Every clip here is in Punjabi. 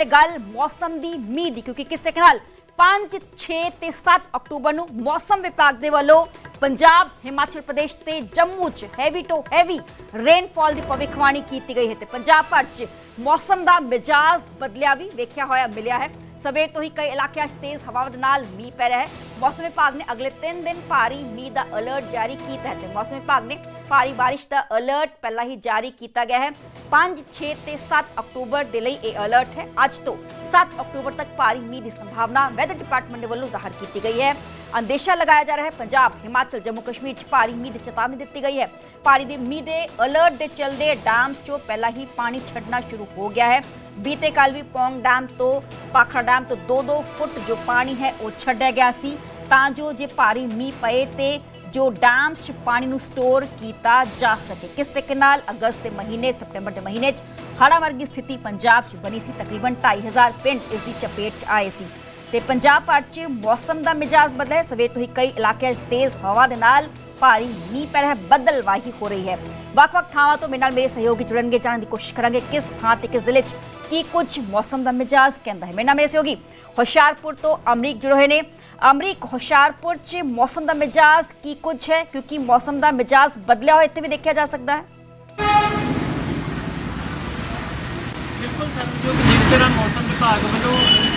ਇਹ ਗੱਲ ਮੌਸਮ ਦੀ ਮੀਂਹ ਦੀ, ਕਿਉਂਕਿ ਕਿਸ ਤਰੀਕੇ ਨਾਲ 5 6 ਤੇ 7 ਅਕਤੂਬਰ ਨੂੰ ਮੌਸਮ ਵਿਭਾਗ ਦੇ ਵੱਲੋਂ ਪੰਜਾਬ, ਹਿਮਾਚਲ ਪ੍ਰਦੇਸ਼ ਤੇ ਜੰਮੂ 'ਚ ਹੈਵੀ ਟੂ ਹੈਵੀ ਰੇਨਫਾਲ ਦੀ ਭਵਿੱਖਬਾਣੀ ਕੀਤੀ ਗਈ ਹੈ ਤੇ ਪੰਜਾਬ ਭਰ 'ਚ ਮੌਸਮ ਦਾ ਮਿਜਾਜ਼ ਬਦਲਿਆ ਵੀ ਵੇਖਿਆ ਹੋਇਆ, ਮਿਲਿਆ ਹੈ। ਸਵੇਰ ਤੋਂ ਹੀ ਕਈ ਇਲਾਕਿਆਂ 'ਚ ਤੇਜ਼ ਹਵਾਵਾਂ ਦੇ ਨਾਲ ਮੀਂਹ ਪੈ ਰਿਹਾ ਹੈ ਮੌਸਮ ਵਿਭਾਗ ਨੇ ਅਗਲੇ 3 ਦਿਨ ਭਾਰੀ ਮੀਂਹ ਦਾ ਅਲਰਟ ਜਾਰੀ ਕੀਤਾ ਹੈ ਤੇ ਮੌਸਮ ਵਿਭਾਗ ਨੇ ਭਾਰੀ ਬਾਰਿਸ਼ ਦਾ ਅਲਰਟ ਪਹਿਲਾਂ ਹੀ ਜਾਰੀ ਕੀਤਾ ਗਿਆ ਹੈ 5 6 ਤੇ 7 ਅਕਤੂਬਰ ਦੇ ਲਈ ਇਹ ਅਲਰਟ ਹੈ ਅੱਜ ਤੋਂ 7 ਅਕਤੂਬਰ ਤੱਕ ਭਾਰੀ ਮੀਂਹ ਦੀ ਸੰਭਾਵਨਾ ਵੈਦਰ ਡਿਪਾਰਟਮੈਂਟ ਦੇ ਵੱਲੋਂ ਜ਼ਾਹਰ ਕੀਤੀ ਗਈ ਹੈ ਅੰਦੇਸ਼ਾ ਲਗਾਇਆ ਜਾ ਰਿਹਾ ਹੈ ਪੰਜਾਬ ਹਿਮਾਚਲ ਜੰਮੂ ਕਸ਼ਮੀਰ 'ਚ ਭਾਰੀ ਮੀਂਹ ਦੀ ਚੇਤਾਵਨੀ ਦਿੱਤੀ ਗਈ ਹੈ ਭਾਰੀ ਦੇ ਮੀਂਹ ਦੇ ਅਲਰਟ ਦੇ ਚਲਦੇ ਡੈਮਸ 'ਚੋਂ ਪਹਿਲਾਂ ਹੀ ਪਾਣੀ ਛੱਡਣਾ ਸ਼ੁਰੂ ਹੋ ਗਿਆ ਹੈ ਬੀਤੇ ਕੱਲ ਵੀ ਪੌਂਗ ਡੈਮ ਤੋਂ ਪਾਖੜਾ ਡੈਮ ਤੋਂ 2-2 ਫੁੱਟ ਜੋ ਪਾਣੀ ਹੈ ਉਹ ਛੱਡਿਆ ਗਿਆ ਸੀ। ਤਾਂ ਜੋ ਜੇ ਭਾਰੀ ਮੀਂਹ ਪਏ ਤੇ ਜੋ ਡੈਮ 'ਚ ਪਾਣੀ ਨੂੰ ਸਟੋਰ ਕੀਤਾ ਜਾ ਸਕੇ। ਕਿਸ ਤਰੀਕੇ ਨਾਲ ਅਗਸਤ ਦੇ ਮਹੀਨੇ ਸਤੰਬਰ ਦੇ ਮਹੀਨੇ 'ਚ ਹੜ੍ਹਾਂ ਵਰਗੀ ਸਥਿਤੀ ਪੰਜਾਬ 'ਚ ਬਣੀ ਸੀ। ਤਕਰੀਬਨ 2500 ਪਿੰਡ ਇਸ ਦੀ ਚਪੇਟ 'ਚ ਆਏ ਸੀ। ਤੇ ਪੰਜਾਬ ਭਰ 'ਚ ਮੌਸਮ ਦਾ ਮਿਜਾਜ਼ ਬਦਲਿਆ। ਸਵੇਰ ਤੋਂ ਹੀ ਕਈ ਇਲਾਕਿਆਂ 'ਚ ਤੇਜ਼ ਹਵਾ ਦੇ ਨਾਲ ਭਾਰੀ ਮੀਂਹ ਪੈ ਰਿਹਾ ਹੈ ਬੱਦਲਵਾਹੀ ਹੋ ਰਹੀ ਹੈ ਵੱਖ-ਵੱਖ ਥਾਵਾਂ ਤੋਂ ਮੇਰੇ ਨਾਲ ਮੇਰੇ ਸਹਿਯੋਗੀ ਜੁੜਨਗੇ ਜਾਣਨ ਦੀ ਕੋਸ਼ਿਸ਼ ਕਰਾਂਗੇ ਕਿਸ ਥਾਂ ਤੇ ਕਿਸ ਜ਼ਿਲ੍ਹੇ 'ਚ ਕੀ ਕੁਝ ਮੌਸਮ ਦਾ ਮਿਜਾਜ਼ ਕਹਿੰਦਾ ਹੈ ਮੇਰੇ ਨਾਲ ਮੇਰੇ ਸਹਿਯੋਗੀ ਹੁਸ਼ਿਆਰਪੁਰ ਤੋਂ ਅਮਰੀਕ ਜੁੜੇ ਹੋਏ ਨੇ ਅਮਰੀਕ ਹੁਸ਼ਿਆਰਪੁਰ 'ਚ ਮੌਸਮ ਦਾ ਮਿਜਾਜ਼ ਕੀ ਕੁਝ ਹੈ ਕਿਉਂਕਿ ਮੌਸਮ ਦਾ ਮਿਜਾਜ਼ ਬਦਲਿਆ ਹੋਇਆ ਇੱਥੇ ਵੀ ਦੇਖਿਆ ਜਾ ਸਕਦਾ ਹੈ ਬਿਲਕੁਲ ਸਰ ਜੋ ਕਿ ਜਿਸ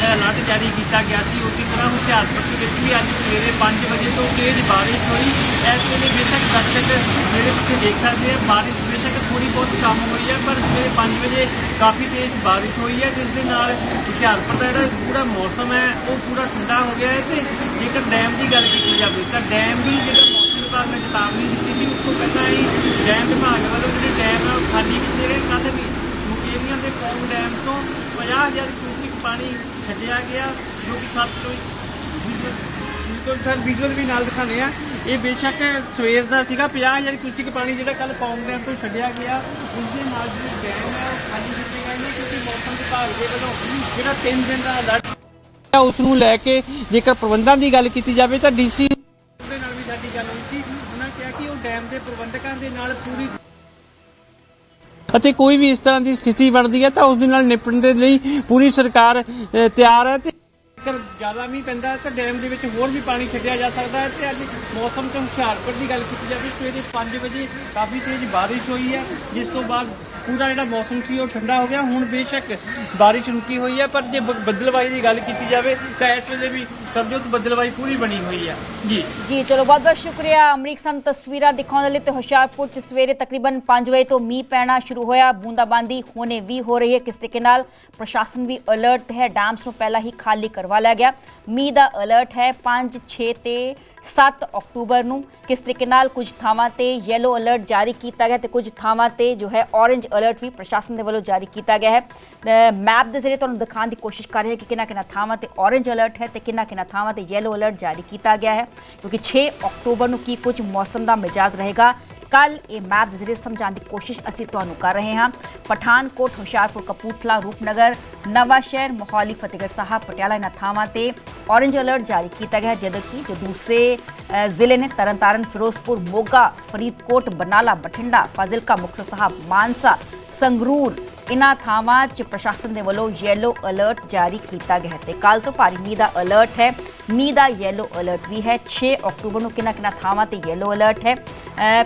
ਅਲਰਟ ਜਾਰੀ ਕੀਤਾ ਗਿਆ ਸੀ, ਉਸੇ ਤਰ੍ਹਾਂ ਹੁਸ਼ਿਆਰਪੁਰ ਦੇ ਵਿੱਚ ਵੀ ਅੱਜ ਸਵੇਰੇ 5 ਵਜੇ ਤੋਂ ਤੇਜ਼ ਬਾਰਿਸ਼ ਹੋਈ। ਇਸ ਵੇਲੇ ਬੇਸ਼ੱਕ ਦਰਸ਼ਕ ਜਿਹੜੇ ਤੁਸੀਂ ਦੇਖ ਸਕਦੇ ਆ, ਬਾਰਿਸ਼ ਬੇਸ਼ੱਕ ਥੋੜੀ ਬਹੁਤ ਕਮ ਹੋਈ ਹੈ, ਪਰ ਸਵੇਰੇ 5 ਵਜੇ ਕਾਫੀ ਤੇਜ਼ ਬਾਰਿਸ਼ ਹੋਈ ਹੈ, ਜਿਸ ਦੇ ਨਾਲ ਹੁਸ਼ਿਆਰਪੁਰ ਦਾ ਜਿਹੜਾ ਪੂਰਾ ਮੌਸਮ ਹੈ, ਉਹ ਪੂਰਾ ਠੰਡਾ ਹੋ ਗਿਆ ਹੈ ਤੇ ਜੇਕਰ ਡੈਮ ਦੀ ਗੱਲ ਕੀਤੀ ਜਾਵੇ, ਤਾਂ ਡੈਮ ਵੀ ਜਿਹੜਾ ਮੌਸਮ ਵਿਭਾਗ ਨੇ ਚੇਤਾਵਨੀ ਦਿੱਤੀ ਸੀ, ਉਸ ਤੋਂ ਪਹਿਲਾਂ ਹੀ ਡੈਮ ਵਿਭਾਗ ਵੱਲੋਂ ਜਿਹੜੇ ਡੈਮ ਆ ਉਹ ਖਾਲੀ ਕੀਤੇ ਗਏ ਕੱਲ੍ਹ ਵੀ ਮੁਕੇਰੀਆਂ ਦੇ ਪੌਂਗ ਡੈਮ ਤੋਂ 50000 ਕਿਊਸਿਕ ਪਾਣੀ ਛੱਡਿਆ ਗਿਆ, ਜੋ ਕਿ ਸਭ ਬਿਲਕੁਲ ਸਰ ਵਿਜ਼ੂਅਲ ਵੀ ਨਾਲ ਦਿਖਾਣੇ ਆ ਇਹ ਬੇਸ਼ੱਕ ਸਵੇਰ ਦਾ ਸੀਗਾ 50000 ਕਿਊਸਿਕ ਪਾਣੀ ਜਿਹੜਾ ਕੱਲ ਪੌਂਗ ਡੈਮ ਤੋਂ ਛੱਡਿਆ ਗਿਆ। ਉਸ ਦੇ ਨਾਲ ਜੋ ਡੈਮ ਹੈ, ਉਹ ਖਾਲੀ ਕੀਤੇ ਗਏ ਨੇ, ਕਿਉਂਕਿ ਮੌਸਮ ਵਿਭਾਗ ਦੇ ਵੱਲੋਂ ਜਿਹੜਾ 3 ਦਿਨ ਦਾ ਅਲਰਟ ਉਸ ਨੂੰ ਲੈ ਕੇ ਜੇਕਰ ਪ੍ਰਬੰਧਾਂ ਦੀ ਗੱਲ ਕੀਤੀ ਜਾਵੇ ਤਾਂ ਡੀਸੀ ਦੇ ਨਾਲ ਵੀ ਸਾਡੀ ਗੱਲ ਹੋਈ ਸੀ। ਉਹਨਾਂ ਕਿਹਾ ਕਿ ਉਹ ਡੈਮ ਦੇ ਪ੍ਰਬੰਧਕਾਂ ਦੇ ਨਾਲ ਪੂਰੀ ਅਤੇ ਕੋਈ ਵੀ ਇਸ ਤਰ੍ਹਾਂ ਦੀ ਸਥਿਤੀ ਬਣਦੀ ਹੈ ਤਾਂ ਉਸ ਦੇ ਨਾਲ ਨਿਪਟਣ ਦੇ ਲਈ ਪੂਰੀ ਸਰਕਾਰ ਤਿਆਰ ਹੈ ਤੇ ਜੇਕਰ ਜ਼ਿਆਦਾ ਮੀਂਹ ਪੈਂਦਾ ਤਾਂ ਡੈਮ ਦੇ ਵਿੱਚ ਹੋਰ ਵੀ ਪਾਣੀ ਛੱਡਿਆ ਜਾ ਸਕਦਾ ਹੈ ਤੇ ਅੱਜ ਮੌਸਮ ਤੋਂ ਹੁਸ਼ਿਆਰਪੁਰ ਦੀ ਗੱਲ ਕੀਤੀ ਜਾਵੇ, ਸਵੇਰੇ 5 ਵਜੇ ਕਾਫੀ ਤੇਜ਼ ਬਾਰਿਸ਼ ਹੋਈ ਹੈ, ਜਿਸ ਤੋਂ ਬਾਅਦ ਪੂਰਾ ਜਿਹੜਾ ਮੌਸਮ ਸੀ ਉਹ ਠੰਡਾ ਹੋ ਗਿਆ। ਹੁਣ ਬੇਸ਼ੱਕ ਬਾਰਿਸ਼ ਰੁਕੀ ਹੋਈ ਹੈ, ਪਰ ਜੇ ਬ- ਦੀ ਗੱਲ ਕੀਤੀ ਜਾਵੇ, ਤਾਂ ਇਸ ਵੇਲੇ ਵੀ ਸਰਜੋਤ ਬੱਦਲਵਾਈ ਪੂਰੀ ਬਣੀ ਹੋਈ ਹੈ। ਜੀ। ਜੀ, ਚਲੋ, ਬਹੁਤ ਬਹੁਤ ਸ਼ੁਕਰੀਆ। ਅਮਰੀਕ, ਸਾਨੂੰ ਤਸਵੀਰਾਂ ਦਿਖਾਉਣ ਲਈ ਤੇ ਹੁਸ਼ਿਆਰਪੁਰ ਚ ਸਵੇਰੇ ਤਕਰੀਬਨ 5 ਵਜੇ ਤੋਂ ਮੀਂਹ ਪੈਣਾ ਸ਼ੁਰੂ ਹੋਇਆ। ਬੂੰਦਾਬਾਂਦੀ ਹੋਣੇ ਵੀ ਹੋ ਰਹੀ ਹੈ। ਕਿਸ ਤਰੀਕੇ ਨਾਲ ਪ੍ਰਸ਼ਾਸਨ ਵੀ ਅਲਰਟ ਹੈ, ਡੈਮਸ ਨੂੰ ਪਹਿਲਾਂ ਹੀ ਖਾਲੀ ਕਰਵਾ ਲਿਆ ਗਿਆ। ਮੀਂਹ ਦਾ ਅਲਰਟ ਹੈ। 5 6 ਤੇ 7 ਅਕਤੂਬਰ ਨੂੰ ਕਿਸ ਤਰੀਕੇ ਨਾਲ ਕੁਝ ਥਾਵਾਂ ਤੇ ਯੈਲੋ ਅਲਰਟ ਜਾਰੀ ਕੀਤਾ ਗਿਆ ਤੇ ਕੁਝ ਥਾਵਾਂ ਤੇ ਜੋ ਹੈ ਔਰੇਂਜ ਅਲਰਟ ਵੀ ਪ੍ਰਸ਼ਾਸਨ ਦੇ ਵੱਲੋਂ ਜਾਰੀ ਕੀਤਾ ਗਿਆ ਹੈ। ਮੈਪ ਦੇ ਜ਼ਰੀਏ ਤੁਹਾਨੂੰ ਦਿਖਾਉਣ ਦੀ ਕੋਸ਼ਿਸ਼ ਕਰ ਰਹੇ ਹਾਂ ਕਿ ਕਿੰਨਾ ਕਿੰਨਾ ਥਾਵਾਂ ਤੇ ਔਰੇਂਜ ਅਲਰਟ ਹੈ ਤੇ ਕਿੰਨਾ ਕਿੰਨਾ ਥਾਵਾਂ ਤੇ ਯੈਲੋ ਅਲਰਟ ਜਾਰੀ ਕੀਤਾ ਗਿਆ ਹੈ, ਕਿਉਂਕਿ 6 ਅਕਤੂਬਰ ਨੂੰ ਕੀ ਕੁਝ ਮੌਸਮ ਦਾ ਮਿਜਾਜ਼ ਰਹੇਗਾ ਕੱਲ ਇਹ ਮੈਪ ਦੇ ਜ਼ਰੀਏ ਸਮਝਾਉਣ ਦੀ ਕੋਸ਼ਿਸ਼ ਅਸੀਂ ਤੁਹਾਨੂੰ ਕਰ ਰਹੇ ਹਾਂ। ਪਠਾਨਕੋਟ ਹੁਸ਼ਿਆਰਪੁਰ ਕਪੂਰਥਲਾ ਰੂਪਨਗਰ ਨਵਾਂ ਸ਼ਹਿਰ ਮੋਹਾਲੀ ਫਤਿਹਗੜ੍ਹ ਸਾਹਿਬ ਪਟਿਆਲਾ ਇਹਨਾਂ ਥਾਵਾਂ ਤੇ ਔਰੇਂਜ ਅਲਰਟ ਜਾਰੀ ਕੀਤਾ ਗਿਆ ਹੈ, ਜਦੋਂ ਕਿ ਜੋ ਦੂਸਰੇ ਜ਼ਿਲ੍ਹੇ ਨੇ ਤਰਨਤਾਰਨ ਫਿਰੋਜ਼ਪੁਰ ਮੋਗਾ ਫਰੀਦਕੋਟ ਬਰਨਾਲਾ ਬਠਿੰਡਾ ਫਾਜ਼ਿਲਕਾ ਮੁਕਤਸਰ ਸਾਹਿਬ ਮਾਨਸਾ ਸੰਗਰੂਰ ਇਨ੍ਹਾਂ ਥਾਵਾਂ 'ਚ ਪ੍ਰਸ਼ਾਸਨ ਦੇ ਵੱਲੋਂ ਯੈਲੋ ਅਲਰਟ ਜਾਰੀ ਕੀਤਾ ਗਿਆ ਹੈ ਤੇ ਕੱਲ ਤੋਂ ਭਾਰੀ ਮੀਂਹ ਦਾ ਅਲਰਟ ਹੈ। ਮੀਂਹ ਦਾ ਯੈਲੋ ਅਲਰਟ ਵੀ ਹੈ। 6 ਅਕਤੂਬਰ ਨੂੰ ਕਿੰਨਾ ਕਿੰਨਾ ਥਾਵਾਂ ਤੇ ਯੈਲੋ ਅਲਰਟ ਹੈ।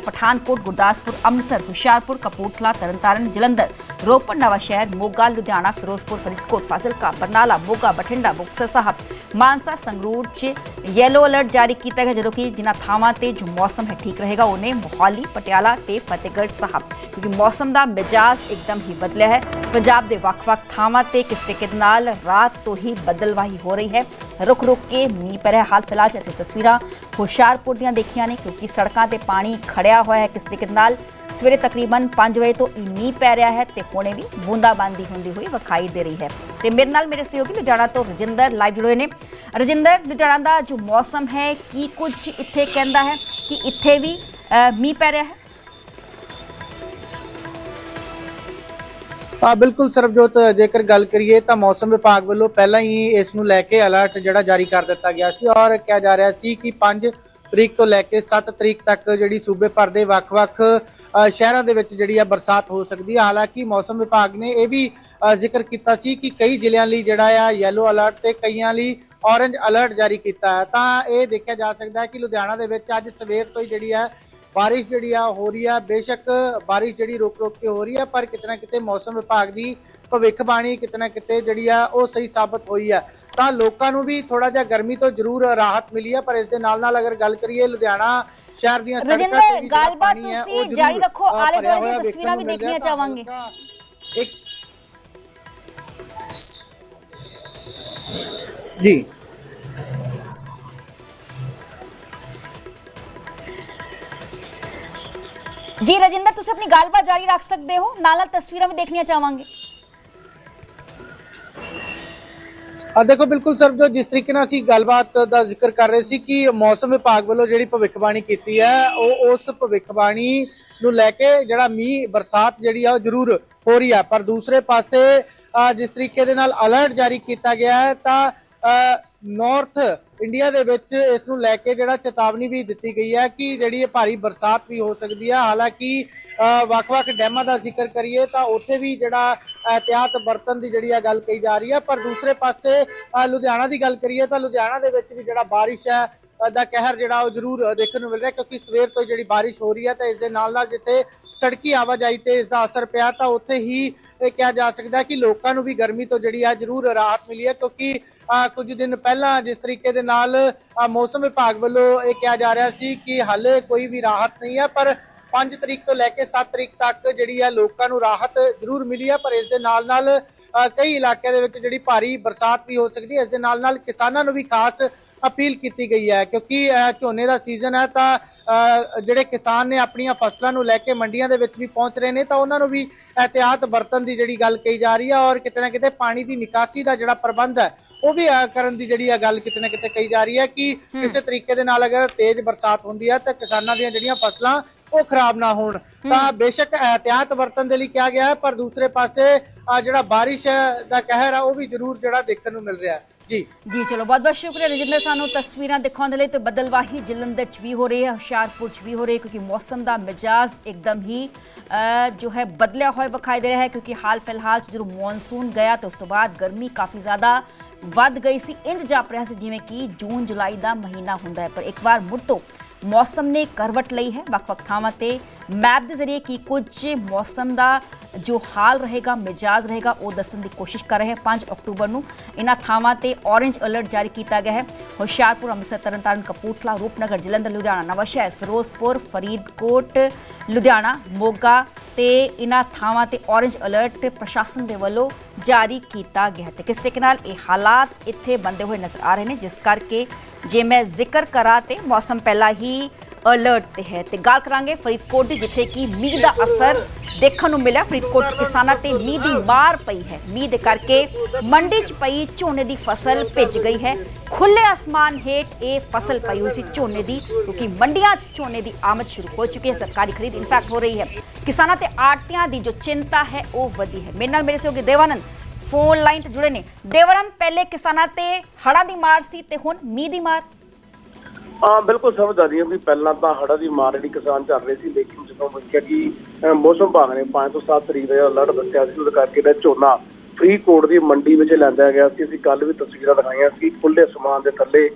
ਪਠਾਨਕੋਟ, ਗੁਰਦਾਸਪੁਰ, ਅੰਮ੍ਰਿਤਸਰ, ਹੁਸ਼ਿਆਰਪੁਰ, ਕਪੂਰਥਲਾ, ਤਰਨਤਾਰਨ, ਜਲੰਧਰ, ਰੋਪੜ ਨਵਾਂ ਸ਼ਹਿਰ ਮੋਗਾ, ਲੁਧਿਆਣਾ, ਫਿਰੋਜ਼ਪੁਰ, ਫਰੀਦਕੋਟ, ਫਾਜ਼ਿਲਕਾ, ਬਰਨਾਲਾ, ਮੋਗਾ, ਬਠਿੰਡਾ, ਮੁਕਤਸਰ ਸਾਹਿਬ, ਮਾਨਸਾ, ਸੰਗਰੂਰ 'ਚ ਯੈਲੋ ਅਲਰਟ ਜਾਰੀ ਕੀਤਾ ਗਿਆ, ਜਦੋਂ ਕਿ ਜਿਨ੍ਹਾਂ ਥਾਵਾਂ ਤੇ ਜੋ ਮੌਸਮ ਹੈ ਠੀਕ ਰਹੇਗਾ, ਉਹਨੇ ਮੋਹਾਲੀ, ਪਟਿਆਲਾ ਤੇ ਫਤਿਹਗੜ੍ਹ ਸਾਹਿਬ। ਕਿਉਂਕਿ ਮੌਸਮ ਦਾ ਮਿਜਾਜ਼ ਇੱਕਦਮ ਹੀ ਬਦਲਿਆ ਹੈ। ਪੰਜਾਬ ਦੇ ਵੱਖ-ਵੱਖ ਥਾਵਾਂ ਤੇ ਕਿਸ ਤਰੀਕੇ ਦੇ ਨਾਲ ਰਾਤ ਤੋਂ ਹੀ ਬਦਲਵਾਹੀ ਹੋ ਰਹੀ ਹੈ। ਰੁਕ ਰੁਕ ਕੇ ਮੀਂਹ ਪੈ ਰਿਹਾ ਹਾਲ ਫਿਲਹਾਲ ਅਸੀਂ ਤਸਵੀਰਾਂ ਹੁਸ਼ਿਆਰਪੁਰ ਦੀਆਂ ਦੇਖੀਆਂ ਨੇ ਕਿਉਂਕਿ ਸੜਕਾਂ ਤੇ ਪਾਣੀ ਖੜਿਆ ਹੋਇਆ ਹੈ। ਕਿਸ ਤਰੀਕੇ ਦੇ ਨਾਲ ਸਵੇਰੇ ਤਕਰੀਬਨ 5 ਵਜੇ ਤੋਂ ਹੀ ਮੀਂਹ ਪੈ ਰਿਹਾ ਹੈ ਤੇ ਹੁਣੇ ਵੀ ਬੂੰਦਾਬਾਂਦੀ ਹੁੰਦੀ ਹੋਈ ਵਿਖਾਈ ਦੇ ਰਹੀ ਹੈ। ਤੇ ਮੇਰੇ ਨਾਲ ਮੇਰੇ ਸਹਿਯੋਗੀ ਲੁਧਿਆਣਾ ਤੋਂ ਰਜਿੰਦਰ ਲਾਈਵ ਜੁੜੇ ਨੇ। ਰਜਿੰਦਰ ਲੁਧਿਆਣਾ ਦਾ ਜੋ ਮੌਸਮ ਹੈ ਕੀ ਕੁਝ ਇੱਥੇ ਕਹਿੰਦਾ ਹੈ ਕਿ ਇੱਥੇ ਵੀ ਅ, ਮੀਂਹ ਪੈ ਰਿਹਾ ਹੈ? ਆ ਬਿਲਕੁਲ ਸਰਬਜੋਤ, ਜੇਕਰ ਗੱਲ ਕਰੀਏ ਤਾਂ ਮੌਸਮ ਵਿਭਾਗ ਵੱਲੋਂ ਪਹਿਲਾਂ ਹੀ ਇਸ ਨੂੰ ਲੈ ਕੇ ਅਲਰਟ ਜਿਹੜਾ ਜਾਰੀ ਕਰ ਦਿੱਤਾ ਗਿਆ ਸੀ ਔਰ ਕਿਹਾ ਜਾ ਰਿਹਾ ਸੀ ਕਿ 5 ਤਰੀਕ ਤੋਂ ਲੈ ਕੇ 7 ਤਰੀਕ ਤੱਕ ਜਿਹੜੀ ਸੂਬੇ ਭਰ ਦੇ ਵੱਖ-ਵੱਖ ਸ਼ਹਿਰਾਂ ਦੇ ਵਿੱਚ ਜਿਹੜੀ ਆ ਬਰਸਾਤ ਹੋ ਸਕਦੀ ਹੈ। ਹਾਲਾਂਕਿ ਮੌਸਮ ਵਿਭਾਗ ਨੇ ਇਹ ਵੀ ਜ਼ਿਕਰ ਕੀਤਾ ਸੀ ਕਿ ਕਈ ਜ਼ਿਲ੍ਹਿਆਂ ਲਈ ਜਿਹੜਾ ਆ ਯੈਲੋ ਅਲਰਟ ਤੇ ਕਈਆਂ ਲਈ ਔਰੰਜ ਅਲਰਟ ਜਾਰੀ ਕੀਤਾ ਹੈ। ਤਾਂ ਇਹ ਦੇਖਿਆ ਜਾ ਸਕਦਾ ਹੈ ਕਿ ਲੁਧਿਆਣਾ ਦੇ ਵਿੱਚ ਅੱਜ ਸਵੇਰ ਤੋਂ ਹੀ ਜਿਹੜੀ ਹੈ ਬਾਰਿਸ਼ ਜਿਹੜੀ ਆ ਹੋ ਰਹੀ ਆ ਬੇਸ਼ੱਕ ਬਾਰਿਸ਼ ਜਿਹੜੀ ਰੁਕ ਰੁਕ ਕੇ ਹੋ ਰਹੀ ਆ ਪਰ ਕਿਤੇ ਨਾ ਕਿਤੇ ਮੌਸਮ ਵਿਭਾਗ ਦੀ ਭਵਿੱਖਬਾਣੀ ਕਿਤੇ ਨਾ ਕਿਤੇ ਜਿਹੜੀ ਆ ਉਹ ਸਹੀ ਸਾਬਤ ਹੋਈ ਆ ਤਾਂ ਲੋਕਾਂ ਨੂੰ ਵੀ ਥੋੜਾ ਜਿਹਾ ਗਰਮੀ ਤੋਂ ਜ਼ਰੂਰ ਰਾਹਤ ਮਿਲੀ ਆ ਪਰ ਇਸ ਦੇ ਨਾਲ ਨਾਲ ਅਗਰ ਗੱਲ ਕਰੀਏ ਲੁਧਿਆਣਾ ਸ਼ਹਿਰ ਦੀਆਂ ਸੜਕਾਂ ਤੇ ਵੀ ਗੱਲਬਾਤ ਤੁਸੀਂ ਜਾਰੀ ਰੱਖੋ, ਆਲੇ ਦੁਆਲੇ ਦੀਆਂ ਤਸਵੀਰਾਂ ਵੀ ਦੇਖਣੀਆਂ। ਚਾਹਾਂਗੇ। ਇੱਕ ਜੀ ਜੀ ਰਜਿੰਦਰ, ਤੁਸੀਂ ਆਪਣੀ ਗੱਲਬਾਤ ਜਾਰੀ ਰੱਖ ਸਕਦੇ ਹੋ? ਨਾਲ ਨਾਲ ਤਸਵੀਰਾਂ ਵੀ ਦੇਖਣੀਆਂ ਚਾਹਾਂਗੇ। ਆ ਦੇਖੋ, ਬਿਲਕੁਲ ਸਰਬਜੋਤ ਜਿਸ ਤਰੀਕੇ ਨਾਲ ਅਸੀਂ ਗੱਲਬਾਤ ਦਾ ਜ਼ਿਕਰ ਕਰ ਰਹੇ ਸੀ ਕਿ ਮੌਸਮ ਵਿਭਾਗ ਵੱਲੋਂ ਜਿਹੜੀ ਭਵਿੱਖਬਾਣੀ ਕੀਤੀ ਹੈ, ਉਹ ਉਸ ਭਵਿੱਖਬਾਣੀ ਨੂੰ ਲੈ ਕੇ ਜਿਹੜਾ ਮੀਂਹ, ਬਰਸਾਤ ਜਿਹੜੀ ਆ, ਉਹ ਜ਼ਰੂਰ ਹੋ ਰਹੀ ਹੈ। ਪਰ ਦੂਸਰੇ ਪਾਸੇ ਜਿਸ ਤਰੀਕੇ ਦੇ ਨਾਲ ਅਲਰਟ ਜਾਰੀ ਕੀਤਾ ਗਿਆ ਹੈ, ਤਾਂ ਨਾਰਥ ਇੰਡੀਆ ਦੇ ਵਿੱਚ ਇਸ ਨੂੰ ਲੈ ਕੇ ਜਿਹੜਾ ਚੇਤਾਵਨੀ ਵੀ ਦਿੱਤੀ ਗਈ ਹੈ ਕਿ ਜਿਹੜੀ ਇਹ ਭਾਰੀ ਬਰਸਾਤ ਵੀ ਹੋ ਸਕਦੀ ਹੈ। ਹਾਲਾਂਕਿ ਵੱਖ-ਵੱਖ ਡੈਮਾਂ ਦਾ ਜ਼ਿਕਰ ਕਰੀਏ ਤਾਂ ਉੱਥੇ ਵੀ ਜਿਹੜਾ ਅਹਤਿਆਤ ਬਰਤਨ ਦੀ ਜਿਹੜੀ ਆ ਗੱਲ ਕਹੀ ਜਾ ਰਹੀ ਹੈ। ਪਰ ਦੂਸਰੇ ਪਾਸੇ ਲੁਧਿਆਣਾ ਦੀ ਗੱਲ ਕਰੀਏ ਤਾਂ ਲੁਧਿਆਣਾ ਦੇ ਵਿੱਚ ਵੀ ਜਿਹੜਾ ਬਾਰਿਸ਼ ਹੈ ਦਾ ਕਹਿਰ ਜਿਹੜਾ ਉਹ ਜ਼ਰੂਰ ਦੇਖਣ ਨੂੰ ਮਿਲ ਰਿਹਾ ਕਿਉਂਕਿ ਸਵੇਰ ਤੋਂ ਜਿਹੜੀ ਬਾਰਿਸ਼ ਹੋ ਰਹੀ ਹੈ ਤਾਂ ਇਸ ਦੇ ਨਾਲ ਨਾਲ ਜਿੱਥੇ ਸੜਕੀ ਆਵਾਜਾਈ ਤੇ ਇਸ ਦਾ ਅਸਰ ਪਿਆ ਤਾਂ ਉੱਥੇ ਹੀ ਇਹ ਕਿਹਾ ਜਾ ਸਕਦਾ ਕਿ ਲੋਕਾਂ ਨੂੰ ਵੀ ਗਰਮੀ ਤੋਂ ਜਿਹੜੀ ਆ ਜ਼ਰੂਰ ਰਾਹਤ ਮਿਲੀ ਹੈ ਕਿਉਂਕਿ ਕੁਝ ਦਿਨ ਪਹਿਲਾਂ ਜਿਸ ਤਰੀਕੇ ਦੇ ਨਾਲ ਮੌਸਮ ਵਿਭਾਗ ਵੱਲੋਂ ਇਹ ਕਿਹਾ ਜਾ ਰਿਹਾ ਸੀ ਕਿ ਹਾਲੇ ਕੋਈ ਵੀ ਰਾਹਤ ਨਹੀਂ ਹੈ, ਪਰ 5 ਤਰੀਕ ਤੋਂ ਲੈ ਕੇ 7 ਤਰੀਕ ਤੱਕ ਜਿਹੜੀ ਹੈ ਲੋਕਾਂ ਨੂੰ ਰਾਹਤ ਜ਼ਰੂਰ ਮਿਲੀ ਹੈ ਪਰ ਇਸ ਦੇ ਨਾਲ ਨਾਲ ਕਈ ਇਲਾਕਿਆਂ ਦੇ ਵਿੱਚ ਜਿਹੜੀ ਭਾਰੀ ਬਰਸਾਤ ਵੀ ਹੋ ਸਕਦੀ ਹੈ, ਇਸ ਦੇ ਨਾਲ ਨਾਲ ਕਿਸਾਨਾਂ ਨੂੰ ਵੀ ਖਾਸ ਅਪੀਲ ਕੀਤੀ ਗਈ ਹੈ, ਕਿਉਂਕਿ ਝੋਨੇ ਦਾ ਸੀਜ਼ਨ ਹੈ ਤਾਂ ਜਿਹੜੇ ਕਿਸਾਨ ਨੇ ਆਪਣੀਆਂ ਫਸਲਾਂ ਨੂੰ ਲੈ ਕੇ ਮੰਡੀਆਂ ਦੇ ਵਿੱਚ ਵੀ ਪਹੁੰਚ ਰਹੇ ਨੇ, ਤਾਂ ਉਹਨਾਂ ਨੂੰ ਵੀ ਅਹਤਿਆਤ ਵਰਤਣ ਦੀ ਜਿਹੜੀ ਗੱਲ ਕਹੀ ਜਾ ਰਹੀ ਹੈ ਔਰ ਕਿਤੇ ਨਾ ਕਿਤੇ ਪਾਣੀ ਦੀ ਨਿਕਾਸੀ ਦਾ ਜਿਹੜਾ ਪ੍ਰਬੰਧ ਹੈ ਉਹ ਵੀ ਕਰਨ ਦੀ ਜਿਹੜੀ ਆ ਗੱਲ ਕਿਤੇ ਨਾ ਕਿਤੇ ਕਹੀ ਜਾ ਰਹੀ ਹੈ ਕਿ ਕਿਸੇ ਤਰੀਕੇ ਦੇ ਨਾਲ ਅਗਰ ਤੇਜ਼ ਬਰਸਾਤ ਹੁੰਦੀ ਹੈ ਤਾਂ ਕਿਸਾਨਾਂ ਦੀਆਂ ਜਿਹੜੀਆਂ ਫਸਲਾਂ ਉਹ ਖਰਾਬ ਨਾ ਹੋਣ। ਤਾਂ ਬੇਸ਼ੱਕ ਅਹਤਿਆਤ ਵਰਤਨ ਦੇ ਲਈ ਕਿਹਾ ਗਿਆ ਹੈ ਪਰ ਦੂਸਰੇ ਪਾਸੇ ਜਿਹੜਾ ਬਾਰਿਸ਼ ਦਾ ਕਹਿਰ ਆ ਉਹ ਵੀ ਜ਼ਰੂਰ ਜਿਹੜਾ ਦੇਖਣ ਨੂੰ ਮਿਲ ਰਿਹਾ ਹੈ। ਜੀ। ਜੀ ਚਲੋ ਬਹੁਤ ਬਹੁਤ ਸ਼ੁਕਰੀਆ ਰਜਿੰਦਰ ਸਾਨੂੰ ਤਸਵੀਰਾਂ ਦਿਖਾਉਣ ਦੇ ਲਈ ਤੇ ਬਦਲਵਾਹੀ ਜਲੰਧਰ ਚ ਵੀ ਹੋ ਰਹੀ ਹੈ ਹੁਸ਼ਿਆਰਪੁਰ ਚ ਵੀ ਹੋ ਰਹੀ ਹੈ ਕਿਉਂਕਿ ਮੌਸਮ ਦਾ ਮਿਜਾਜ਼ ਇੱਕਦਮ ਹੀ ਜੋ ਹੈ ਬਦਲਿਆ ਹੋਇਆ ਵਿਖਾਈ ਦੇ ਰਿਹਾ ਹੈ ਕਿਉਂਕਿ ਹਾਲ ਫਿਲਹਾਲ ਜਦੋਂ ਮੌਨਸੂਨ ਗਿਆ ਤੇ ਉਸ ਤੋਂ ਬਾਅਦ ਗਰਮੀ ਕਾਫੀ ਜ਼ਿਆਦਾ ਵੱਧ ਗਈ ਸੀ। ਇੰਜ ਜਾਪ ਰਿਹਾ ਸੀ ਜਿਵੇਂ ਕਿ ਜੂਨ, ਜੁਲਾਈ ਦਾ ਮਹੀਨਾ ਹੁੰਦਾ ਹੈ। ਪਰ ਇੱਕ ਵਾਰ ਮੁੜ ਤੋਂ ਮੌਸਮ ਨੇ ਕਰਵਟ ਲਈ ਹੈ। ਵੱਖ-ਵੱਖ ਥਾਵਾਂ ਤੇ ਮੈਪ ਦੇ ਜ਼ਰੀਏ ਕੀ ਕੁਝ ਮੌਸਮ ਦਾ ਜੋ ਹਾਲ ਰਹੇਗਾ, ਮਿਜਾਜ਼ ਰਹੇਗਾ, ਉਹ ਦੱਸਣ ਦੀ ਕੋਸ਼ਿਸ਼ ਕਰ ਰਹੇ ਹਾਂ। 5 ਅਕਤੂਬਰ ਨੂੰ ਇਹਨਾਂ ਥਾਵਾਂ ਤੇ ਔਰੇਂਜ ਅਲਰਟ ਜਾਰੀ ਕੀਤਾ ਗਿਆ ਹੈ। ਹੁਸ਼ਿਆਰਪੁਰ, ਅੰਮ੍ਰਿਤਸਰ, ਤਰਨਤਾਰਨ, ਕਪੂਰਥਲਾ, ਰੂਪਨਗਰ, ਜਲੰਧਰ, ਲੁਧਿਆਣਾ, ਨਵਾਂਸ਼ਹਿਰ, ਫਿਰੋਜ਼ਪੁਰ, ਫਰੀਦਕੋਟ, ਲੁਧਿਆਣਾ, ਮੋਗਾ ਤੇ ਇਹਨਾਂ ਥਾਵਾਂ ਤੇ ਔਰੇਂਜ ਅਲਰਟ ਪ੍ਰਸ਼ਾਸਨ ਦੇ ਵੱਲੋਂ ਜਾਰੀ ਕੀਤਾ ਗਿਆ ਹੈ। ਤੇ ਕਿਸ ਤਰੀਕੇ ਨਾਲ ਇਹ ਹਾਲਾਤ ਇੱਥੇ ਬੰਦੇ ਹੋਏ ਨਜ਼ਰ ਆ ਰਹੇ ਨੇ, ਜਿਸ ਕਰਕੇ ਜੇ ਮੈਂ ਜ਼ਿਕਰ ਕਰਾਂ ਤੇ ਮੌਸਮ ਪਹਿਲਾਂ ਹੀ ਅਲਰਟ ਤੇ ਹੈ। ਤੇ ਗੱਲ ਕਰਾਂਗੇ ਫਰੀਦਕੋਟ ਦੀ, ਜਿੱਥੇ ਕਿ ਮੀਂਹ ਦਾ ਅਸਰ ਦੇਖਣ ਨੂੰ ਮਿਲਿਆ। ਫਰੀਦਕੋਟ 'ਚ ਕਿਸਾਨਾਂ ਤੇ ਮੀਂਹ ਦੀ ਮਾਰ ਪਈ ਹੈ। ਮੀਂਹ ਦੇ ਕਰਕੇ ਮੰਡੀ 'ਚ ਪਈ ਝੋਨੇ ਦੀ ਫਸਲ ਭਿੱਜ ਗਈ ਹੈ। ਖੁੱਲੇ ਅਸਮਾਨ ਹੇਠ ਇਹ ਫਸਲ ਪਈ ਹੋਈ ਸੀ ਝੋਨੇ ਦੀ, ਕਿਉਂਕਿ ਮੰਡੀਆਂ 'ਚ ਝੋਨੇ ਦੀ ਆਮਦ ਸ਼ੁਰੂ ਹੋ ਚੁੱਕੀ ਹੈ। ਸਰਕਾਰੀ ਖਰੀਦ ਇਨਫੈਕਟ ਹੋ ਰਹੀ ਹੈ। ਕਿਸਾਨਾਂ ਤੇ ਆੜਤੀਆਂ ਦੀ ਜੋ ਚਿੰਤਾ ਹੈ, ਉਹ ਵਧੀ ਹੈ। ਮੇਰੇ ਨਾਲ ਮੇਰੇ ਸਹਿਯੋਗੀ ਦੇਵਾਨੰਦ ਫੋਨ ਲਾਈਨ ਤੇ ਜੁੜੇ ਨੇ। ਦੇਵਾਨੰਦ, ਪਹਿਲੇ ਕਿਸਾਨਾਂ ਤੇ ਹੜ੍ਹਾਂ ਦੀ ਮਾਰ ਸੀ ਤੇ ਹੁਣ ਮੀਂਹ ਦੀ ਮਾਰ। ਹਾਂ, ਬਿਲਕੁਲ ਸਮਝ ਆ ਰਹੀ ਹੈ ਵੀ ਪਹਿਲਾਂ ਤਾਂ ਹੜਾ ਦੀ ਮਾਰ ਜਿਹੜੀ ਕਿਸਾਨ ਚੱਲ ਰਹੇ ਸੀ, ਲੇਕਿਨ ਜਦੋਂ ਵੇਖਿਆ ਕਿ ਮੌਸਮ ਵਿਭਾਗ ਨੇ 5 ਤੋਂ 7 ਤਰੀਕ ਦਾ ਅਲਰਟ ਦੱਸਿਆ ਸੀ, ਉਹਦੇ ਕਰਕੇ ਦਾ ਝੋਨਾ ਫਰੀਦਕੋਟ ਦੀ ਮੰਡੀ ਵਿੱਚ ਲੈਂਦਾ ਗਿਆ ਸੀ। ਅਸੀਂ ਕੱਲ ਵੀ ਤਸਵੀਰਾਂ ਦਿਖਾਈਆਂ ਸੀ ਖੁੱਲੇ ਸਮਾਨ ਦੇ ਥੱਲੇ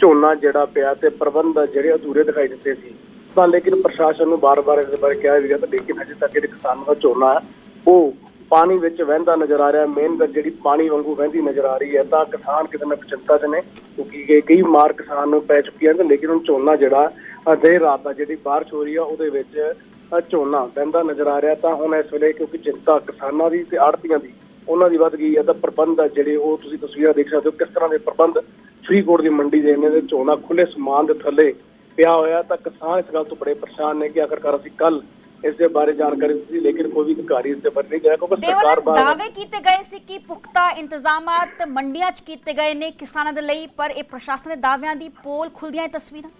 ਝੋਨਾ ਜਿਹੜਾ ਪਿਆ ਤੇ ਪ੍ਰਬੰਧ ਜਿਹੜੇ ਅਧੂਰੇ ਦਿਖਾਈ ਦਿੱਤੇ ਸੀ। ਤਾਂ ਲੇਕਿਨ ਪ੍ਰਸ਼ਾਸਨ ਨੂੰ ਬਾਰ-ਬਾਰ ਇਸ ਬਾਰੇ ਕਿਹਾ ਵੀ ਗਿਆ, ਤਾਂ ਲੇਕਿਨ ਅਜੇ ਤੱਕ ਜਿਹੜੇ ਕਿਸਾਨਾਂ ਦਾ ਝੋਨਾ ਹੈ, ਉਹ ਪਾਣੀ ਵਿੱਚ ਵਹਿੰਦਾ ਨਜ਼ਰ ਆ ਰਿਹਾ ਮੇਨ ਗੱਲ ਜਿਹੜੀ ਪਾਣੀ ਵਾਂਗੂ ਵਹਿੰਦੀ ਨਜ਼ਰ ਆ ਰਹੀ ਹੈ, ਤਾਂ ਕਿਸਾਨ ਕਿਤੇ ਨਾ ਚਿੰਤਾ 'ਚ ਨੇ, ਕਿਉਂਕਿ ਇਹ ਕਈ ਮਾਰ ਕਿਸਾਨ ਨੂੰ ਪੈ ਚੁੱਕੀਆਂ ਹੈ ਤੇ ਲੇਕਿਨ ਹੁਣ ਝੋਨਾ ਜਿਹੜਾ ਦੇਰ ਰਾਤ ਦਾ ਜਿਹੜੀ ਬਾਰਿਸ਼ ਹੋ ਰਹੀ ਆ, ਉਹਦੇ ਵਿੱਚ ਝੋਨਾ ਵਹਿੰਦਾ ਨਜ਼ਰ ਆ ਰਿਹਾ ਤਾਂ ਹੁਣ ਇਸ ਵੇਲੇ ਕਿਉਂਕਿ ਚਿੰਤਾ ਕਿਸਾਨਾਂ ਦੀ ਤੇ ਆੜਤੀਆਂ ਦੀ, ਉਹਨਾਂ ਦੀ ਵੱਧ ਗਈ ਹੈ। ਤਾਂ ਪ੍ਰਬੰਧ ਆ ਜਿਹੜੇ, ਉਹ ਤੁਸੀਂ ਤਸਵੀਰਾਂ ਦੇਖ ਸਕਦੇ ਹੋ, ਕਿਸ ਤਰ੍ਹਾਂ ਦੇ ਪ੍ਰਬੰਧ ਫਰੀਦਕੋਟ ਦੀ ਮੰਡੀ ਦੇ ਨੇ ਦੇ ਝੋਨਾ ਖੁੱਲੇ ਸਮਾਨ ਦੇ ਥੱਲੇ ਪਿਆ ਹੋਇਆ ਤਾਂ ਕਿਸਾਨ ਇਸ ਗੱਲ ਤੋਂ ਬੜੇ ਪਰੇਸ਼ਾਨ ਨੇ ਕਿ ਆਖਰਕਾਰ ਅਸੀਂ ਕੱਲ ਇਸ ਦੇ ਬਾਰੇ ਜਾਣਕਾਰੀ ਦਿੱਤੀ ਲੇਕਿਨ ਕੋਈ ਵੀ ਅਧਿਕਾਰੀ ਇਸ ਦੇ ਬਾਰੇ ਨਹੀਂ ਗਿਆ ਕਿਉਂਕਿ ਸਰਕਾਰ ਬਾਰ ਦਾਅਵੇ ਕੀਤੇ ਗਏ ਸੀ ਕਿ ਪੁਖਤਾ ਇੰਤਜ਼ਾਮਾਤ ਮੰਡੀਆਂ 'ਚ ਕੀਤੇ ਗਏ ਨੇ ਕਿਸਾਨਾਂ ਦੇ ਲਈ ਪਰ ਇਹ ਪ੍ਰਸ਼ਾਸਨ ਦੇ ਦਾਅਵਿਆਂ ਦੀ ਪੋਲ ਖੁੱਲਦੀਆਂ ਇਹ ਤਸਵੀਰਾਂ?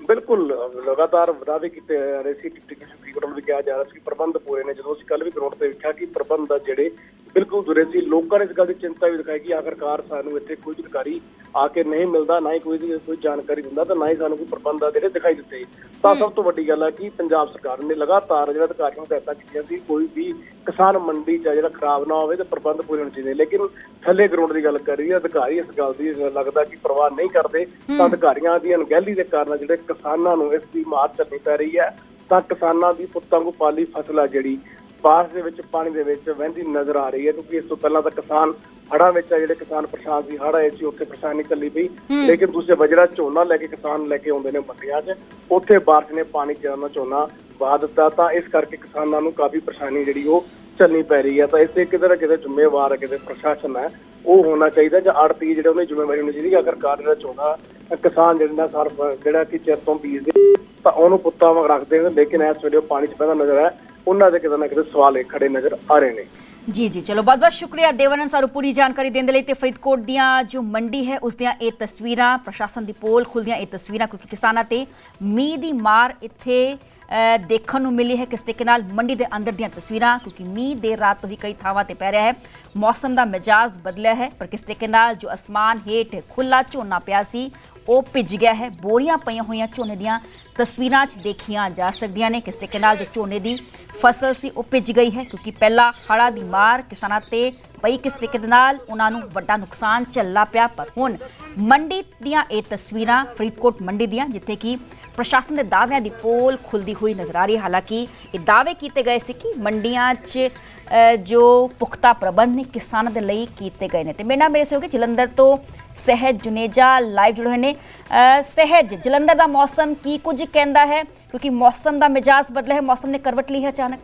ਬਿਲਕੁਲ ਲਗਾਤਾਰ ਵਾਅਦੇ ਕੀਤੇ ਰਹੇ ਸੀ ਫਰੀਦਕੋਟ ਵੱਲੋਂ ਵੀ ਕਿਹਾ ਜਾ ਰਿਹਾ ਸੀ ਕਿ ਪ੍ਰਬੰਧ ਪੂਰੇ ਨੇ। ਜਦੋਂ ਅਸੀਂ ਕੱਲ ਵੀ ਗਰਾਊਂਡ ਤੇ ਵੇਖਿਆ ਕਿ ਪ੍ਰਬੰਧ ਜਿਹੜੇ ਬਿਲਕੁਲ ਦੁਰੇ ਸੀ। ਲੋਕਾਂ ਨੇ ਇਸ ਗੱਲ ਦੀ ਚਿੰਤਾ ਵੀ ਦਿਖਾਈ ਕਿ ਆਖਰਕਾਰ ਸਾਨੂੰ ਇੱਥੇ ਕੋਈ ਅਧਿਕਾਰੀ ਆ ਕੇ ਨਹੀਂ ਮਿਲਦਾ ਨਾ ਹੀ ਕੋਈ ਕੋਈ ਜਾਣਕਾਰੀ ਦਿੰਦਾ ਤੇ ਨਾ ਹੀ ਸਾਨੂੰ ਕੋਈ ਪ੍ਰਬੰਧ ਆ ਜਿਹੜੇ ਦਿਖਾਈ ਦਿੱਤੇ। ਤਾਂ ਸਭ ਤੋਂ ਵੱਡੀ ਗੱਲ ਹੈ ਕਿ ਪੰਜਾਬ ਸਰਕਾਰ ਨੇ ਲਗਾਤਾਰ ਜਿਹੜਾ ਅਧਿਕਾਰੀਆਂ ਨੂੰ ਹਦਾਇਤਾਂ ਕੀਤੀਆਂ ਸੀ ਕੋਈ ਵੀ ਕਿਸਾਨ ਮੰਡੀ ਚ ਜਿਹੜਾ ਖਰਾਬ ਨਾ ਹੋਵੇ ਤੇ ਪ੍ਰਬੰਧ ਪੂਰੇ ਹੋਣੇ ਚਾਹੀਦੇ ਲੇਕਿਨ ਥੱਲੇ ਗਰਾਊਂਡ ਦੀ ਗੱਲ ਕਰੀ ਅਧਿਕਾਰੀ ਇਸ ਗੱਲ ਦੀ ਲੱਗਦਾ ਕਿ ਪਰਵਾਹ ਨਹੀਂ ਕਰਦੇ। ਤਾਂ ਅਧਿਕਾਰੀਆਂ ਦੀ ਅਣਗਹਿਲੀ ਦੇ ਕਾਰਨ ਜਿਹੜੇ ਕਿਸਾਨਾਂ ਨੂੰ ਇਸ ਦੀ ਮਾਰ ਚੱਲਣੀ ਪੈ ਰਹੀ ਹੈ ਤਾਂ ਕਿਸਾਨਾਂ ਦੀ ਪੁੱਤਾਂ ਨੂੰ ਪਾਲੀ ਫਸਲ ਆ ਜਿਹੜੀ। ਬਾਰਿਸ਼ ਦੇ ਵਿੱਚ ਪਾਣੀ ਦੇ ਵਿੱਚ ਵਹਿੰਦੀ ਨਜ਼ਰ ਆ ਰਹੀ ਹੈ ਕਿਉਂਕਿ ਇਸ ਤੋਂ ਪਹਿਲਾਂ ਤਾਂ ਕਿਸਾਨ ਹੜ੍ਹਾਂ ਵਿੱਚ ਆ ਜਿਹੜੇ ਕਿਸਾਨ ਪਰੇਸ਼ਾਨ ਸੀ ਹੜ੍ਹ ਆਏ ਸੀ ਉੱਥੇ ਪਰੇਸ਼ਾਨੀ ਚੱਲੀ ਪਈ। ਲੇਕਿਨ ਦੂਸਰੇ ਵਜਰਾ ਝੋਨਾ ਲੈ ਕੇ ਕਿਸਾਨ ਲੈ ਕੇ ਆਉਂਦੇ ਨੇ ਮੰਡੀਆਂ 'ਚ ਉੱਥੇ ਬਾਰਿਸ਼ ਨੇ ਪਾਣੀ ਜਿਹੜਾ ਝੋਨਾ ਵਹਾ ਦਿੱਤਾ। ਤਾਂ ਇਸ ਕਰਕੇ ਕਿਸਾਨਾਂ ਨੂੰ ਕਾਫੀ ਪਰੇਸ਼ਾਨੀ ਜਿਹੜੀ ਉਹ ਚੱਲਣੀ ਪੈ ਰਹੀ ਹੈ। ਤਾਂ ਇਸੇ ਕਿਤੇ ਨਾ ਕਿਤੇ ਜ਼ਿੰਮੇਵਾਰ ਹੈ ਕਿਤੇ ਪ੍ਰਸ਼ਾਸਨ ਹੈ ਉਹ ਹੋਣਾ ਚਾਹੀਦਾ ਜਾਂ ਆੜਤੀ ਜਿਹੜੇ ਉਹਨੇ ਜ਼ਿੰਮੇਵਾਰੀ ਹੋਣੀ ਚਾਹੀਦੀ ਕਿ ਅਗਰ ਕਾਰ ਜਿਹੜਾ ਝੋਨਾ ਕਿਸਾਨ ਜਿਹੜਾ ਸਰ ਜਿਹੜਾ ਕਿ ਚਿਰ ਤੋਂ ਬੀਜਦੇ ਤਾਂ ਉਹਨੂੰ ਪੁੱਤਾਂ ਵਾਂਗ ਰੱਖਦੇ ਨੇ। ਲੇਕਿਨ ਇਸ ਵੇਲੇ ਪਾਣੀ 'ਚ ਪੈਦਾ ਨਜ਼ਰ ਹੈ। ਉਹਨਾਂ ਦੇ ਕਿਤੇ ਨਾ ਕਿਤੇ ਸਵਾਲ ਇਹ ਖੜੇ ਨਜ਼ਰ ਆ ਰਹੇ ਨੇ। ਜੀ ਜੀ, ਚਲੋ, ਬਹੁਤ ਬਹੁਤ ਸ਼ੁਕਰੀਆ ਦੇਵਾਨੰਦ ਸਾਨੂੰ ਪੂਰੀ ਜਾਣਕਾਰੀ ਦੇਣ ਦੇ ਲਈ ਤੇ ਫਰੀਦਕੋਟ ਦੀਆਂ ਜੋ ਮੰਡੀ ਹੈ, ਉਸ ਦੀਆਂ ਇਹ ਤਸਵੀਰਾਂ, ਪ੍ਰਸ਼ਾਸਨ ਦੀ ਪੋਲ ਖੁੱਲਦੀਆਂ ਇਹ ਤਸਵੀਰਾਂ, ਕਿਉਂਕਿ ਕਿਸਾਨਾਂ ਤੇ ਮੀਂਹ ਦੀ ਮਾਰ ਇੱਥੇ ਦੇਖਣ ਨੂੰ ਮਿਲੀ ਹੈ, ਕਿਸ ਤਰੀਕੇ ਨਾਲ ਮੰਡੀ ਦੇ ਅੰਦਰ ਦੀਆਂ ਤਸਵੀਰਾਂ, ਕਿਉਂਕਿ ਮੀਂਹ ਦੇਰ ਰਾਤ ਤੋਂ ਹੀ ਕਈ ਥਾਵਾਂ ਤੇ ਪੈ ਰਿਹਾ ਹੈ। ਮੌਸਮ ਦਾ ਮਿਜਾਜ਼ ਬਦਲਿਆ ਹੈ, ਪਰ ਕਿਸ ਤਰੀਕੇ ਨਾਲ ਜੋ ਅਸਮਾਨ ਹੇਠ ਖੁੱਲਾ ਝੋਨਾ ਪਿਆ ਸੀ ਉਹ ਭਿੱਜ ਗਿਆ ਹੈ। ਬੋਰੀਆਂ ਪਈਆਂ ਹੋਈਆਂ ਝੋਨੇ ਦੀਆਂ ਤਸਵੀਰਾਂ 'ਚ ਦੇਖੀਆਂ ਜਾ ਸਕਦੀਆਂ ਨੇ। ਕਿਸ ਤਰੀਕੇ ਨਾਲ ਜੋ ਝੋਨੇ ਦੀ ਫਸਲ ਸੀ, ਉਹ ਭਿੱਜ ਗਈ ਹੈ, ਕਿਉਂਕਿ ਪਹਿਲਾਂ ਹੜ੍ਹਾਂ ਦੀ ਮਾਰ ਕਿਸਾਨਾਂ ਤੇ ਪਈ ਕਿਸ ਤਰੀਕੇ ਦੇ ਨਾਲ ਉਹਨਾਂ ਨੂੰ ਵੱਡਾ ਨੁਕਸਾਨ ਝੱਲਣਾ ਪਿਆ, ਪਰ ਹੁਣ ਮੰਡੀ ਦੀਆਂ ਇਹ ਤਸਵੀਰਾਂ ਫਰੀਦਕੋਟ ਮੰਡੀ ਦੀਆਂ, ਜਿੱਥੇ ਕਿ ਪ੍ਰਸ਼ਾਸਨ ਦੇ ਦਾਅਵਿਆਂ ਦੀ ਪੋਲ ਖੁੱਲਦੀ ਹੋਈ ਨਜ਼ਰ ਆ ਰਹੀ ਹੈ। ਹਾਲਾਂਕਿ ਇਹ ਦਾਅਵੇ ਕੀਤੇ ਗਏ ਸੀ ਕਿ ਮੰਡੀਆਂ 'ਚ ਜੋ ਪੁਖਤਾ ਪ੍ਰਬੰਧ ਨੇ ਕਿਸਾਨਾਂ ਦੇ ਲਈ ਕੀਤੇ ਗਏ ਨੇ। ਤੇ ਮੇਰੇ ਨਾਲ ਮੇਰੇ ਸਹਿਯੋਗੀ ਜਲੰਧਰ ਤੋਂ ਸਹਿਜ ਜੁਨੇਜਾ ਲਾਈਵ ਜੁੜੇ ਹੋਏ ਨੇ। ਸਹਿਜ, ਜਲੰਧਰ ਦਾ ਮੌਸਮ ਕੀ ਕੁਝ ਕਹਿੰਦਾ ਹੈ? ਕਿਉਂਕਿ ਮੌਸਮ ਦਾ ਮਿਜਾਜ਼ ਬਦਲਿਆ ਹੈ, ਮੌਸਮ ਨੇ ਕਰਵਟ ਲਈ ਹੈ ਅਚਾਨਕ।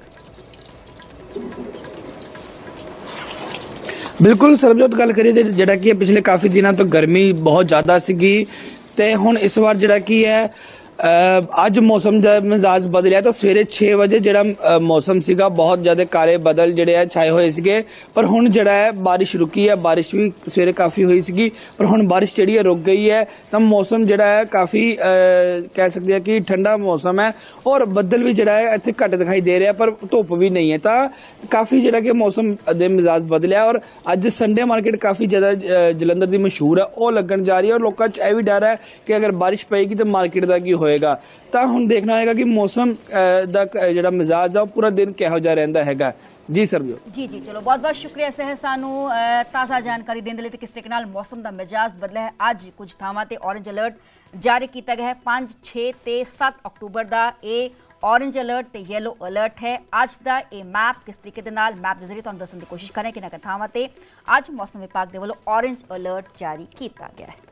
ਬਿਲਕੁਲ ਸਰਬਜੋਤ ਗੱਲ ਕਰੀਏ ਤੇ ਜਿਹੜਾ ਕਿ ਪਿਛਲੇ ਕਾਫੀ ਦਿਨਾਂ ਤੋਂ ਗਰਮੀ ਬਹੁਤ ਜ਼ਿਆਦਾ ਸੀਗੀ, ਤੇ ਹੁਣ ਇਸ ਵਾਰ ਜਿਹੜਾ ਕੀ ਹੈ ਅੱਜ ਮੌਸਮ ਦਾ ਮਿਜ਼ਾਜ ਬਦਲਿਆ ਤਾਂ ਸਵੇਰੇ 6 ਵਜੇ ਜਿਹੜਾ ਮੌਸਮ ਸੀਗਾ ਬਹੁਤ ਜ਼ਿਆਦਾ ਕਾਲੇ ਬੱਦਲ ਜਿਹੜੇ ਆ ਛਾਏ ਹੋਏ ਸੀਗੇ। ਪਰ ਹੁਣ ਜਿਹੜਾ ਹੈ ਬਾਰਿਸ਼ ਰੁਕੀ ਹੈ ਬਾਰਿਸ਼ ਵੀ ਸਵੇਰੇ ਕਾਫੀ ਹੋਈ ਸੀਗੀ। ਪਰ ਹੁਣ ਬਾਰਿਸ਼ ਜਿਹੜੀ ਹੈ ਰੁਕ ਗਈ ਹੈ। ਤਾਂ ਮੌਸਮ ਜਿਹੜਾ ਹੈ ਕਾਫੀ ਕਹਿ ਸਕਦੇ ਆ ਕਿ ਠੰਡਾ ਮੌਸਮ ਹੈ। ਔਰ ਬੱਦਲ ਵੀ ਜਿਹੜਾ ਹੈ ਇੱਥੇ ਘੱਟ ਦਿਖਾਈ ਦੇ ਰਿਹਾ ਪਰ ਧੁੱਪ ਵੀ ਨਹੀਂ ਹੈ। ਤਾਂ ਕਾਫੀ ਜਿਹੜਾ ਕਿ ਮੌਸਮ ਦੇ ਮਿਜ਼ਾਜ ਬਦਲਿਆ ਔਰ ਅੱਜ ਸੰਡੇ ਮਾਰਕੀਟ ਕਾਫੀ ਜ਼ਿਆਦਾ ਅਹ, ਜਲੰਧਰ ਦੀ ਮਸ਼ਹੂਰ ਹੈ। ਉਹ ਲੱਗਣ ਜਾ ਰਹੀ ਹੈ ਔਰ ਲੋਕਾਂ 'ਚ ਇਹ ਵੀ ਡਰ ਹੈ ਕਿ ਅਗਰ ਬਾਰਿਸ਼ ਪਏਗੀ ਤਾਂ ਮਾਰਕੀਟ ਦਾ ਕੀ ਹੋਏਗਾ, ਤਾਂ ਹੁਣ ਦੇਖਣਾ ਹੋਏਗਾ ਕਿ ਮੌਸਮ ਦਾ ਜਿਹੜਾ ਮਿਜ਼ਾਜ ਆ, ਉਹ ਪੂਰਾ ਦਿਨ ਕਿਹੋ ਜਿਹਾ ਰਹਿੰਦਾ ਹੈਗਾ। ਜੀ ਸਰਬਜੋਤ ਜੀ। ਜੀ ਚਲੋ, ਬਹੁਤ ਬਹੁਤ ਸ਼ੁਕਰੀਆ ਸਹਿਜ ਸਾਨੂੰ ਤਾਜ਼ਾ ਜਾਣਕਾਰੀ ਦੇਣ ਦੇ ਲਈ ਤੇ ਕਿਸ ਤਰੀਕੇ ਨਾਲ ਮੌਸਮ ਦਾ ਮਿਜਾਜ਼ ਬਦਲਿਆ ਹੈ। ਅੱਜ ਕੁਝ ਥਾਵਾਂ ਤੇ ਔਰੇਂਜ ਅਲਰਟ ਜਾਰੀ ਕੀਤਾ ਗਿਆ ਹੈ। 5 6 ਤੇ 7 ਅਕਤੂਬਰ ਦਾ ਇਹ ਔਰੇਂਜ ਅਲਰਟ ਤੇ ਯੈਲੋ ਅਲਰਟ ਹੈ। ਅੱਜ ਦਾ ਇਹ ਮੈਪ ਕਿਸ ਤਰੀਕੇ ਦੇ ਨਾਲ ਮੈਪ ਦੇ ਜ਼ਰੀਏ ਤੁਹਾਨੂੰ ਦੱਸਣ ਦੀ ਕੋਸ਼ਿਸ਼ ਕਰਾਂਗੇ ਕਿ ਨਾ ਥਾਵਾਂ ਤੇ ਅੱਜ ਮੌਸਮ ਵਿਭਾਗ ਦੇ ਵੱਲੋਂ ਔਰੇਂਜ ਅਲਰਟ ਜਾਰੀ ਕੀਤਾ ਗਿਆ ਹੈ।